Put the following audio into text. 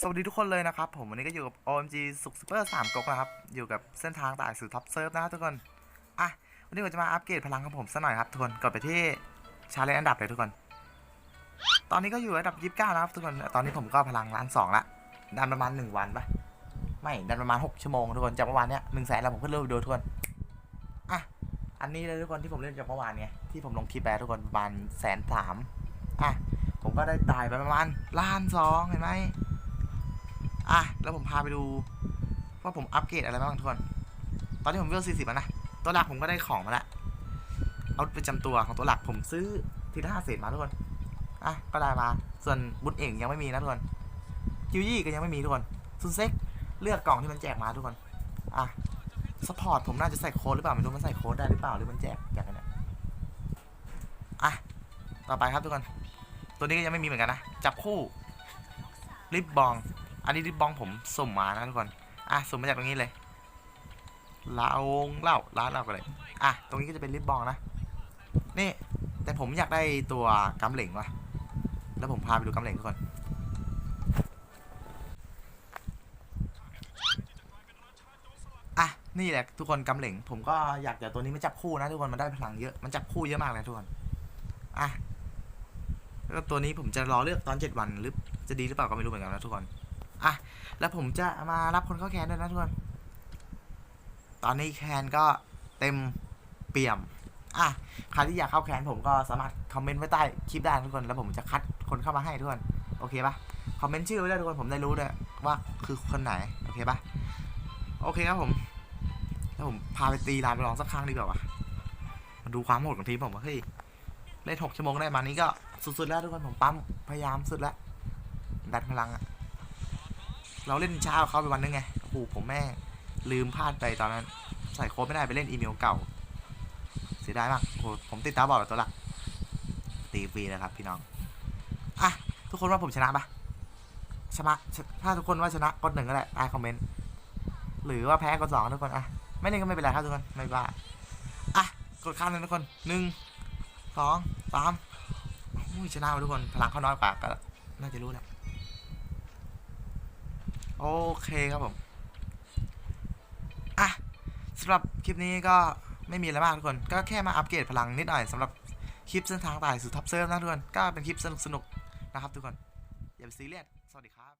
สวัสดีทุกคนเลยนะครับ ผมวันนี้ก็อยู่กับ OMG สุกซูเปอร์สามก๊กนะครับ อยู่กับเส้นทางต่ายสู่ท็อปเซิร์ฟนะครับทุกคน อะ วันนี้ผมจะมาอัปเกรดพลังของผมสักหน่อยครับทุกคนกดไปที่ชาเลนจ์อันดับเลยทุกคน ตอนนี้ก็อยู่อันดับ 29 นะครับทุกคน ตอนนี้ผมก็พลังล้านสองละ ดันประมาณ 1 วันปะไม่ ดันประมาณ 6 ชั่วโมงทุกคน จากเมื่อวานเนี้ยหนึ่งแสนแล้วผมก็เริ่มดูทุกคน อะ อันนี้เลยทุกคนที่ผมเล่นจากเมื่อวานไงที่ผมลงคลิปไปทุกคนประมาณแสนสามอะ ผมก็ได้ตายไปประมาณล้านสองเห็นไหม อะ แล้วผมพาไปดู ว่าผมอัปเกรดอะไรบ้างทุกคน ตอนนี้ผมเวล40แล้วนะ ตัวหลักผมก็ได้ของมาละเอาไปจำตัวของตัวหลักผมซื้อทีละห้าเศษมาทุกคน อะ ก็ได้มา ส่วนบุญเองยังไม่มีนะทุกคน คิวยี่ก็ยังไม่มีทุกคนซุนเซ็กเลือกกล่องที่มันแจกมาทุกคน อะสปอร์ตผมน่าจะใส่โค้ดหรือเปล่าไม่รู้มันใส่โค้ดได้หรือเปล่าหรือมันแจกอย่างนั้นเนี่ยอะ ต่อไปครับทุกคน ตัวนี้ก็ยังไม่มีเหมือนกันนะ จับคู่ริบบอง อันนี้ริบบองผมสุ่มมานะทุกคน อะสุ่มมาจากตรงนี้เลยลาวงเล่าร้านเรากันเลย อะ ตรงนี้ก็จะเป็นริบบองนะ นี่ แต่ผมอยากได้ตัวกำเหล่งว่ะ แล้วผมพาไปดูกำเหล่งทุกคน อะ นี่แหละทุกคนกำเหล่ง ผมก็อยากจะตัวนี้มาจับคู่นะทุกคน มันได้พลังเยอะ มันจับคู่เยอะมากเลยทุกคน อะแล้วตัวนี้ผมจะรอเลือกตอน7วันหรือจะดีหรือเปล่าก็ไม่รู้เหมือนกันนะทุกคน อะ แล้วผมจะมารับคนเข้าแคนด้วยนะทุกคน ตอนนี้แคนก็เต็มเปี่ยม อะ ใครที่อยากเข้าแคนผมก็สามารถคอมเมนต์ไว้ใต้คลิปได้ทุกคน แล้วผมจะคัดคนเข้ามาให้ทุกคน โอเคปะคอมเมนต์ชื่อไว้ได้ทุกคน ผมได้รู้เลยว่าคือคนไหน โอเคปะโอเคครับผม แล้วผมพาไปตีลานไปลองสักครั้งดีกว่าวะมาดูความโหดของทีมผมว่าเฮ้ยเล่นหกชั่วโมงได้มานี้ก็สุดๆแล้วทุกคนผมปั๊มพยายามสุดแล้วดัดพลังอะ เราเล่นเช้าเขาไปวันนึงไงโอ้โหผมแม่งลืมพลาดไปตอนนั้น ใส่โค้ดไม่ได้ไปเล่นอีเมลเก่า เสียดายมากโอ้โหผมติดตาบอดกับตัวหลักตีฟรีนะครับพี่น้องอะทุกคนว่าผมชนะปะชนะถ้าทุกคนว่าชนะกดหนึ่งก็ได้ใต้คอมเมนต์หรือว่าแพ้กดสองทุกคนอะไม่เล่นก็ไม่เป็นไรครับทุกคนไม่ว่าอะกดข้ามเลยทุกคนหนึ่งสองสามอุ้ยชนะมาทุกคนพลังเขาน้อยกว่าก็น่าจะรู้แหละ โอเคครับผม อะสำหรับคลิปนี้ก็ไม่มีอะไรมากทุกคน ก็แค่มาอัปเกรดพลังนิดหน่อยสำหรับคลิปเส้นทางต่ายสู่ท็อปเซิร์ฟนะทุกคน ก็เป็นคลิปสนุกๆนะครับทุกคน อย่าไปซีเรียส สวัสดีครับ